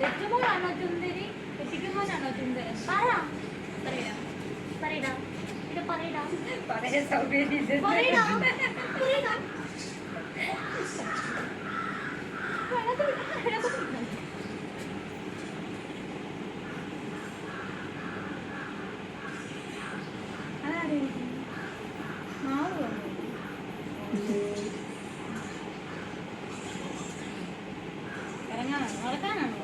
തെറ്റുമ്പോഴാണോ ചുന്ദരി തെറ്റിക്കുമ്പോഴാണോ ചുന്ദരി പറ. പറയടാ. പറയടാ. ഇത് പറയടാ. പറയാൻ സൗകര്യം പറയടാ. പറയടാ. ഇറങ്ങാനാണോ നടക്കാനാണോ?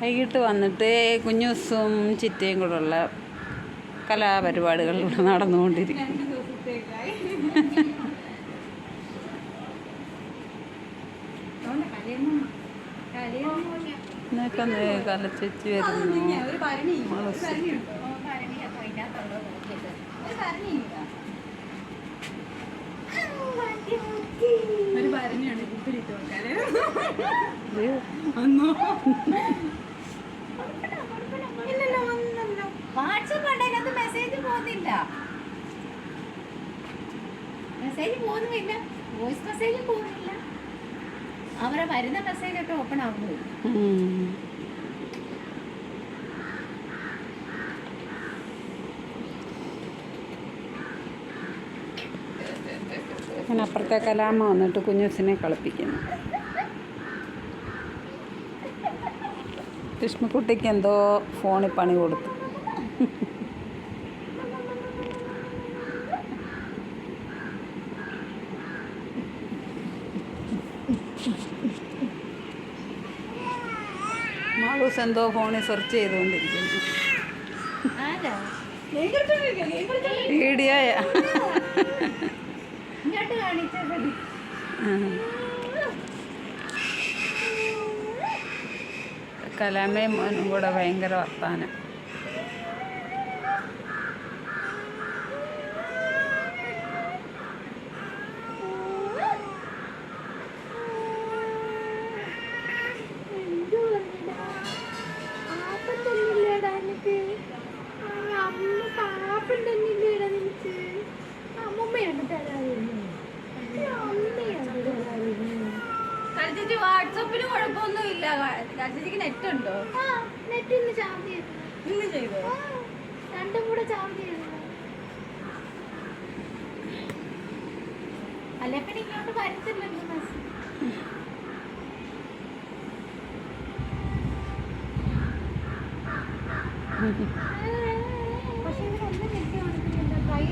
വൈകിട്ട് വന്നിട്ട് കുഞ്ഞൂസും ചിറ്റയും കൂടെയുള്ള കലാപരിപാടികൾ ഇവിടെ നടന്നുകൊണ്ടിരിക്കും എന്നൊക്കെ ഒന്ന് കലച്ചേച്ചി വരുന്നു. ഒരു ഭരണി ഒരു മനസ്സ്. അതിനകത്ത് മെസ്സേജ് പോകുന്നില്ല മെസ്സേജ് പോകുന്നില്ല വോയിസ് മെസ്സേജും പോകുന്നില്ല അവരെ വരുന്ന മെസ്സേജ് ഒക്കെ ഓപ്പൺ ആവുന്നു. അപ്പുറത്തെ കലാമ വന്നിട്ട് കുഞ്ഞുസിനെ കളിപ്പിക്കുന്നു. കൃഷ്ണക്കുട്ടിക്ക് എന്തോ ഫോണിൽ പണി കൊടുത്തു. മാളൂസ് എന്തോ ഫോണിൽ സെർച്ച് ചെയ്തുകൊണ്ടിരിക്കുന്നു. വീഡിയോയാ. ഇങ്ങോട്ട് കലാമയും മോനും കൂടെ ഭയങ്കര വർത്താനം. നെറ്റ് ഉണ്ടോ? നെറ്റ് ചാർജ് ചെയ്തു. ചാർജ് അല്ലെ പിന്നെ ഇങ്ങോട്ട് വരത്തില്ലല്ലോ പക്ഷെ ഇവരെന്താ നെറ്റ് കാണിക്കുന്നില്ല കൈ